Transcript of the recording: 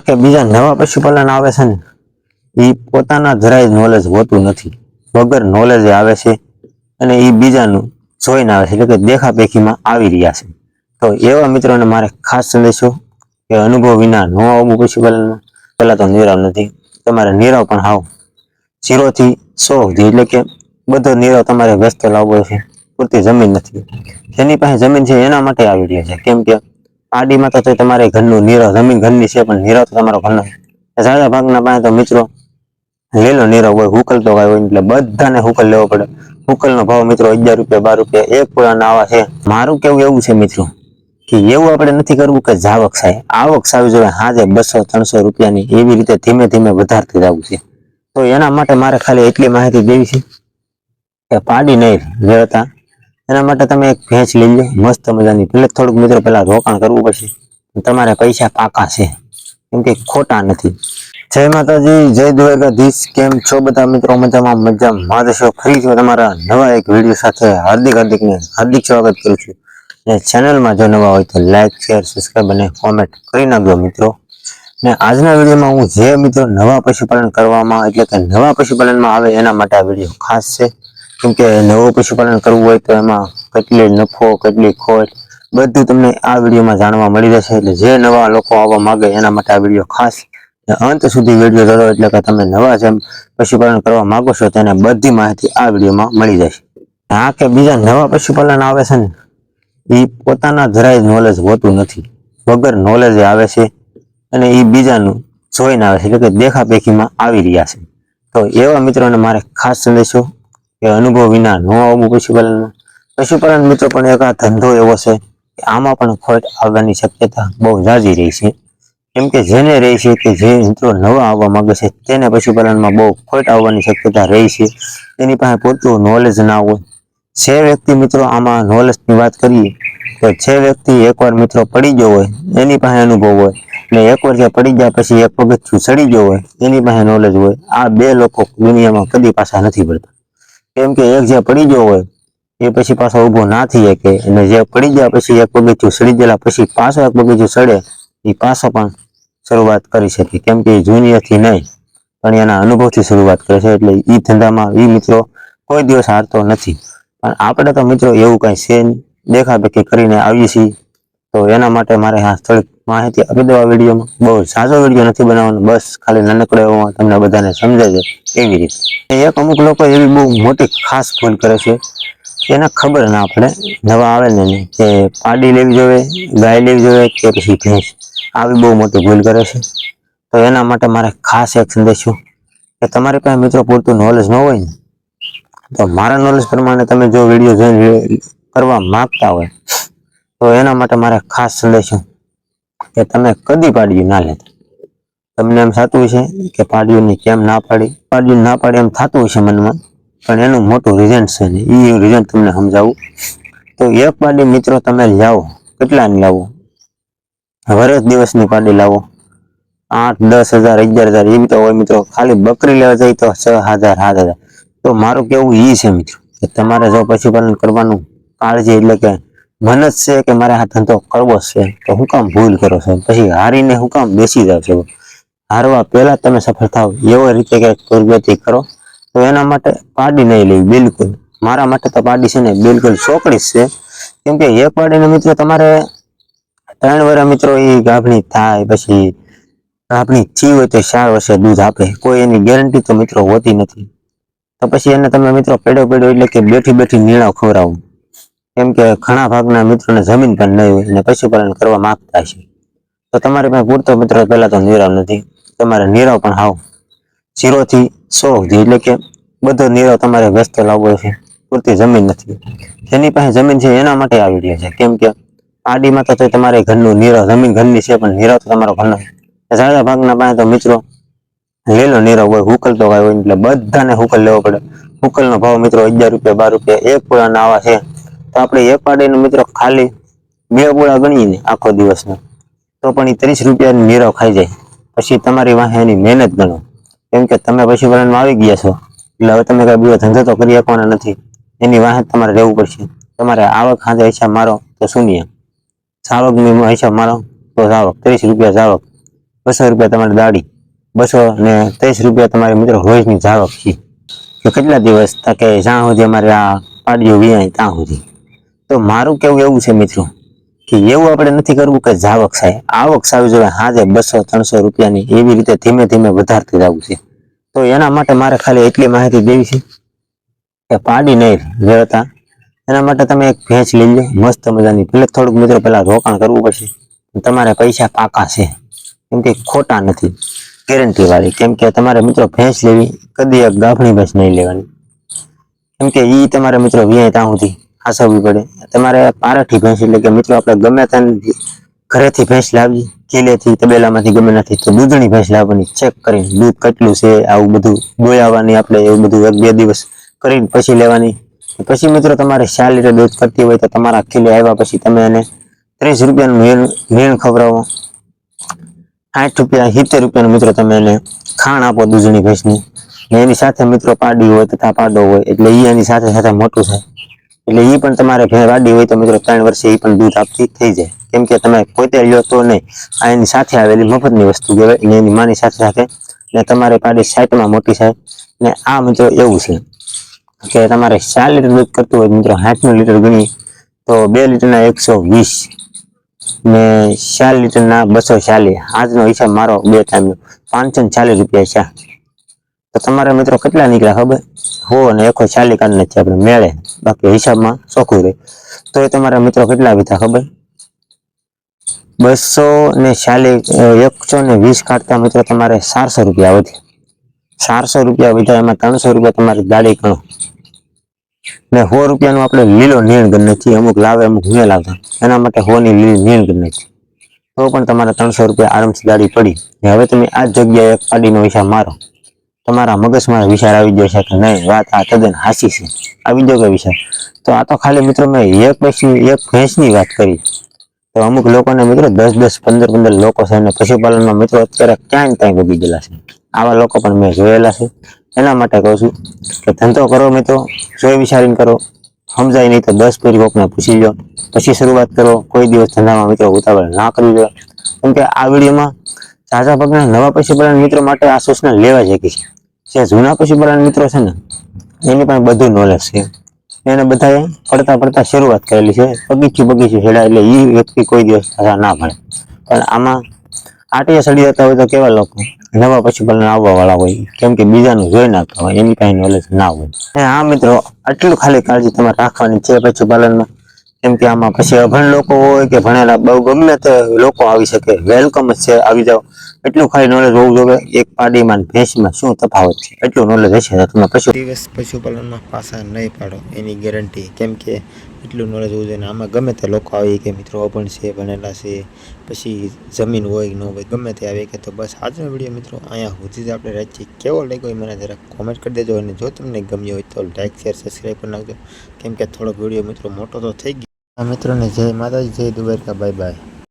કે બીજા નવા પશુપાલન આવે છે ને એ પોતાના જરાય નોલેજ હોતું નથી. વગર નોલેજ આવે છે અને એ બીજાનું જોઈને આવે છે, એટલે કે દેખાપેખીમાં આવી રહ્યા છે. તો એવા મિત્રોને મારે ખાસ સંદેશો કે અનુભવ વિના ન આવવું પશુપાલનમાં. પહેલાં તો નીરવ નથી. તમારે નીરવ પણ આવો ઝીરોથી સો સુધી, એટલે કે બધો નીરવ તમારે વ્યસ્ત લાવવો છે. પૂરતી જમીન નથી. જેની પાસે જમીન છે, એના માટે આવી રહ્યા છે. કેમ કે આડીમાં તો તમારે ઘરનું નીરો, જમીન ઘરની છે, પણ નીરો તો તમારો ઘરનો ઝાડા ભાગના પાસે તો મિત્રો લીલો નીરો હોય, હુકલ તો હોય, એટલે બધાને હુકલ લેવો પડે. હુકલનો ભાવ મિત્રો અગિયાર રૂપિયા, બાર રૂપિયા, એક પુરાના આવા છે. મારું કેવું એવું છે મિત્રો, કે એવું આપણે નથી કરવું કે જાવક થાય આવક સાવી જોઈએ હાજે બસો, ત્રણસો રૂપિયાની એવી રીતે ધીમે ધીમે વધારતી જવું છે. તો એના માટે મારે ખાલી એટલી માહિતી દેવી છે કે પાડી નહીં લેતા. એના માટે તમે એક ભેંસ લઈ લો, મસ્ત મજાની. ભલે થોડુંક મિત્રો પેલા રોકાણ કરવું પડશે તમારે પૈસા પાકા છે. કેમ કે ખોટા નથી. જય માતાજી, જય દ્વારકાધીશ. કેમ છો બધા મિત્રો? મજામાં મજામાં. છો ફરી છો તમારા નવા એક વીડિયો સાથે હાર્દિક હાર્દિકને હાર્દિક સ્વાગત કરું છું. ને ચેનલમાં જો નવા હોય તો લાઇક શેર સબસ્ક્રાઈબ અને કોમેન્ટ કરી નાખજો મિત્રો. ને આજના વિડીયોમાં હું જે મિત્રો નવા પશુપાલન કરવામાં, એટલે કે નવા પશુપાલનમાં આવે એના માટે આ વીડિયો ખાસ છે. કેમ કે નવું પશુપાલન કરવું હોય તો એમાં કેટલી નફો, કેટલી ખોટ, બધું તમને આ વિડીયોમાં જાણવા મળી જશે એટલે જે નવા લોકો આવવા માંગે એના માટે આ વીડિયો ખાસ અંત સુધી વીડિયો જોડો એટલે કે તમે નવા જેમ પશુપાલન કરવા માગો છો તેને બધી માહિતી આ વિડીયોમાં મળી જશે. હા કે બીજા નવા પશુપાલન આવે છે ને એ પોતાના જરાય નોલેજ હોતું નથી. વગર નોલેજ આવે છે અને એ બીજાનું જોઈને આવે છે, એટલે કે દેખાપેખીમાં આવી રહ્યા છે. તો એવા મિત્રોને મારે ખાસ સંદેશો કે અનુભવ વિના ન આવવું પશુપાલનમાં. પશુપાલન મિત્રો પણ એક આ ધંધો એવો છે કે આમાં પણ ખોટ આવવાની શક્યતા બહુ ઝાઝી રહી છે. કેમ કે જેને રહે છે કે જે મિત્રો નવા આવવા માંગે છે તેને પશુપાલનમાં બહુ ખોટ આવવાની શક્યતા રહી છે. એની પાસે પૂરતું નોલેજ ના હોય. જે વ્યક્તિ મિત્રો આમાં નોલેજની વાત કરીએ તો જે વ્યક્તિ એકવાર મિત્રો પડી ગયો હોય એની પાસે અનુભવ હોય ને એકવાર જે પડી ગયા પછી એક પગથિયું ચડી ગયો હોય એની પાસે નોલેજ હોય. આ બે લોકો દુનિયામાં કદી પાછા નથી પડતા કેમ કે એક જે પડી ગયો હોય, એ પછી પાછો ઊભો ના થઈ શકે. અને જે પડી ગયા પછી એક બગીચું સડી ગયેલા પછી પાછો એક બગીચું સડે એ પાછો પણ શરૂઆત કરી શકે. કેમ કે જુનિયરથી નહીં, પણ એના અનુભવથી શરૂઆત કરે છે. એટલે એ ધંધામાં એ મિત્રો કોઈ દિવસ હારતો નથી. પણ આપણે તો મિત્રો એવું કાંઈ છે નહીં. દેખાદેખી કરીને આવીએ છીએ. તો એના માટે મારે આ થોડીક માહિતી આપી આ વિડીયોમાં. બહુ સાચો વીડિયો નથી બનાવવાનો. બસ ખાલી નાનકડો એવો તમને બધાને સમજાય છે એવી રીતે. એક અમુક લોકો એવી બહુ મોટી ખાસ ભૂલ કરે છે. એને ખબર ના પડે. નવા આવે ને કે પાડી લેવી જોઈએ ગાય લેવી જોઈએ કે પછી ભેંસ. આવી બહુ મોટી ભૂલ કરે છે. તો એના માટે મારે ખાસ એક સંદેશો કે તમારી પાસે મિત્રો પૂરતું નોલેજ ન હોય ને, તો મારા નોલેજ પ્રમાણે તમે જો વીડિયો જોઈને કરવા માગતા હોય તો એના માટે મારે ખાસ સંદેશો કે તમે કદી પાડ્યું ના લેતા. તમને એમ થતું હશે કે પાડ્યુંની કેમ ના પાડી? પાડ્યું ના પાડી એમ થતું હશે મનમાં, પણ એનું મોટું રીઝન છે ને એ રીઝન તમને સમજાવું. તો એક પાડી મિત્રો તમે લાવો. કેટલાની લાવો? વર્ષ દિવસની પાડી લાવો. આઠ, દસ હજાર, અગિયાર હજાર એવી તો હોય મિત્રો, ખાલી બકરી લેવા જાય તો છ હજાર, સાત હજાર. તો મારું કેવું એ છે મિત્રો, કે તમારે જો પશુપાલન કરવાનું કાળજી એટલે કે મન જ છે કે મારે આ ધંધો કરવો છે, તો હું કામ ભૂલ કરો છો? પછી હારીને હું કામ બેસી જાવ છો. હારવા પહેલા તમે સફળ થાવ, એવો રીતે કે પ્રગતિ કરો, તો એના માટે પાડી નહીં લેવી, બિલકુલ. મારા માટે તો પાડી છે ને, બિલકુલ ચોકડી છે. કેમ કે એક પાડીને મિત્રો તમારે ત્રણ વર્ષ મિત્રો એ ગાભણી થાય, પછી ગાભણી થી હોય તો ચાર વર્ષે દૂધ આપે, કોઈ એની ગેરંટી તો મિત્રો હોતી નથી. તો પછી એને તમે મિત્રો પેડો પેડો એટલે કે બેઠી બેઠી નીણાવ ખવડાવો. કેમ કે ઘણા ભાગના મિત્રોને જમીન પણ નહીં હોય અને પશુપાલન કરવા માંગતા છે. તો તમારી પાસે પૂરતો મિત્રો પહેલાં તો નીરવ નથી. તમારે નીરવ પણ હાવ. ઝીરોથી સો સુધી એટલે કે બધો નીરવ તમારે વ્યસ્ત લાવવો છે. પૂરતી જમીન નથી. જેની પાસે જમીન છે એના માટે આવી રહ્યા છે. કેમ કે આડીમાં તો તમારે ઘરનું નીરવ, જમીન ઘરની છે પણ નીરવ તો તમારો ઘરનો ઝાડા ભાગના પાસે તો મિત્રો લીલો નીરવ હોય, હુકલ તો હોય એટલે બધાને હુકલ લેવો પડે. હુકલનો ભાવ મિત્રો અગિયાર રૂપિયા, બાર રૂપિયા, એક પુરાના આવા છે. તો આપણે એક પાડેનો મિત્રો ખાલી બે ગોળા ગણીએ આખો દિવસનો. તો પણ એ ત્રીસ રૂપિયાની નીરવ ખાઈ જાય. પછી તમારી વાહે એની મહેનત ગણો. કેમ કે તમે પશુપાલનમાં આવી ગયા છો. એટલે હવે તમે કઈ બીજો ધંધો તો કરી શકવાના નથી. એની વાહે તમારે રહેવું પડશે. તમારે આવક ખાતે હિસાબ મારો તો શૂન્ય. જાવકની હિસાબ મારો તો સાવક ત્રીસ રૂપિયા સાવક બસો રૂપિયા તમારી દાડી બસો ને ત્રીસ રૂપિયા તમારી મિત્રો રોજની જાવક છે. કેટલા દિવસ તકે જ્યાં સુધી અમારે આ પાડીઓ વ્યાય ત્યાં સુધી. તો મારું કેવું એવું છે મિત્રો કે એવું આપણે નથી કરવું કે જાવક થાય આવક સાવી જોઈએ હાજે બસો, ત્રણસો રૂપિયાની એવી રીતે ધીમે ધીમે વધારતું જવું છે. તો એના માટે મારે ખાલી એટલી માહિતી દેવી છે કે પાડી નહીં વેળતા. એના માટે તમે એક ભેંસ લઈ લો, મસ્ત મજાની. ભલે થોડુંક મિત્રો પહેલાં રોકાણ કરવું પડશે તમારે પૈસા પાકા છે. કેમ કે ખોટા નથી. ગેરંટી વાળી. કેમ કે તમારે મિત્રો ભેંસ લેવી, કદી એક ગાભણી ભેંસ નહીં લેવાની. કેમ કે ઈ તમારે મિત્રો વ્યાય ત્યાં સુધી હાસવવી પડે. તમારે પારાઠી ભેંસ એટલે કે મિત્રો આપણે ગમે ત્યાં ઘરેથી ભેંસ લાવી કિલેથી તબેલામાંથી ગમે નથી તો દૂધની ભેંસ લાવવાની ચેક કરીને દૂધ કેટલું છે, આવું બધું દોયાવાની આપણે એવું બધું એક બે દિવસ કરીને પછી લેવાની. પછી મિત્રો તમારે ચાર લીટર દૂધ કરતી હોય તો તમારા કિલે આવ્યા પછી તમે એને ત્રીસ રૂપિયાનું મેણ ખવડાવો. આઠ રૂપિયા, સિત્તેર રૂપિયાનું મિત્રો તમે એને ખાણ આપો દૂધની ભેંસની. એની સાથે મિત્રો પાડી હોય તથા પાડો હોય, એટલે એ એની સાથે સાથે મોટું થાય. એટલે એ પણ તમારે ભેં વાડી હોય તો મિત્રો ત્રણ વર્ષે એ પણ દૂધ આપતી થઈ જાય. કેમ કે તમે પોતે લ્યો તો નહીં. આ એની સાથે આવેલી મફતની વસ્તુ કહેવાય ને એની માની સાથે સાથે ને તમારે પાડી સાઈટમાં મોટી સાઈટ ને આ મિત્રો એવું છે કે તમારે ચાર લીટર દૂધ કરતું હોય મિત્રો સાઠનું લીટર ગણી તો બે લીટરના એકસો વીસ ને ચાર લીટરના બસો ચાલીસ. આજનો હિસાબ મારો બે ટાઈમનો પાંચસો ચાલીસ રૂપિયા છે. તો તમારા મિત્રો કેટલા નીકળ્યા ખબર? હો અને એકો ચાલી કાઢ નથી આપણે મેળે. બાકી હિસાબમાં ચોખ્ખું રહે. તો એ તમારા મિત્રો કેટલા વીધા ખબર? બસો ને ચાલી એકસો ને વીસ કાઢતા મિત્રો તમારે ચારસો રૂપિયા વધે. ચારસો રૂપિયા વધ્યા એમાં ત્રણસો રૂપિયા તમારી દાડી ગણો. ને સો રૂપિયાનો આપણે લીલો નીણ નથી અમુક લાવે, અમુક ન લાવતા એના માટે હોની લીલી નીણ નથી તો પણ તમારે ત્રણસો રૂપિયા આરામથી ગાડી પડી. હવે તમે આ જગ્યાએ ગાડીનો હિસાબ મારો. તમારા મગજમાં વિચાર આવી ગયો છે કે નહીં, વાત આ તદ્દન હાસી છે. આવી ગયો કે વિચાર? તો આ તો ખાલી મિત્રો મેં એક પછી એક ભેંસની વાત કરી. તો અમુક લોકોને મિત્રો દસ દસ, પંદર પંદર લોકો છે અને પશુપાલનમાં મિત્રો અત્યારે ક્યાંય ક્યાંય ડૂબી ગયેલા છે. આવા લોકો પણ મેં જોયેલા છે. એના માટે કહું છું કે ધંધો કરો મિત્રો, જોઈ વિચારીને કરો. સમજાય નહીં તો દસ પેરી કોકને પૂછી લો પછી શરૂઆત કરો. કોઈ દિવસ ધંધામાં મિત્રો ઉતાવળ ના કરવી જોઈએ. કેમ કે આ વિડીયોમાં ઝાઝા પગના નવા પશુપાલન મિત્રો માટે આ સૂચના લેવા જેવી છે. જે જૂના પશુપાલન મિત્રો છે ને, એની પણ બધું નોલેજ છે. એને બધાએ પડતા પડતા શરૂઆત કરેલી છે. બગીચું બગીચું છેડા એટલે એ વ્યક્તિ કોઈ દિવસ ના ભણે. પણ આમાં આટીએ સડી જતા હોય તો કેવા લોકો? નવા પશુપાલન આવવા વાળા હોય, કેમ કે બીજાનું જોઈ નાખતા હોય, એની કાંઈ નોલેજ ના હોય. હા મિત્રો, આટલું ખાલી કાળજી તમારે રાખવાની છે પશુપાલનમાં. કેમ કે આમાં પછી અભણ લોકો હોય કે ભણેલા બહુ ગમે તે લોકો આવી શકે. વેલકમ જ છે, આવી જાઓ. એટલું ખાલી નોલેજ હોવું જોઈએ. એક પાડીમાં ભેંસમાં શું તફાવત છે? એટલું નોલેજ હશે તો તમે પશુ દિવસ પશુપાલનમાં પાછા નહીં પાડો, એની ગેરંટી કેમ કે એટલું નોલેજ હોવું જોઈએ આમાં ગમે તે લોકો આવી કે મિત્રો અભણ છે, ભણેલા છે, પછી જમીન હોય ન હોય, ગમે તે આવે કે તો બસ. આજનો વીડિયો મિત્રો અહીંયા સુધી જ આપણે રાખીએ કેવો લાગ્યો એ મને જરાક કોમેન્ટ કરી દેજો અને જો તમને ગમ્યો હોય તો લાઈક શેર સબસ્ક્રાઈબ કરી નાખજો. કેમ કે થોડોક વીડિયો મિત્રો મોટો તો થઈ ગયો. મિત્રોને જય માતાજી જય દ્વારકા બાય બાય.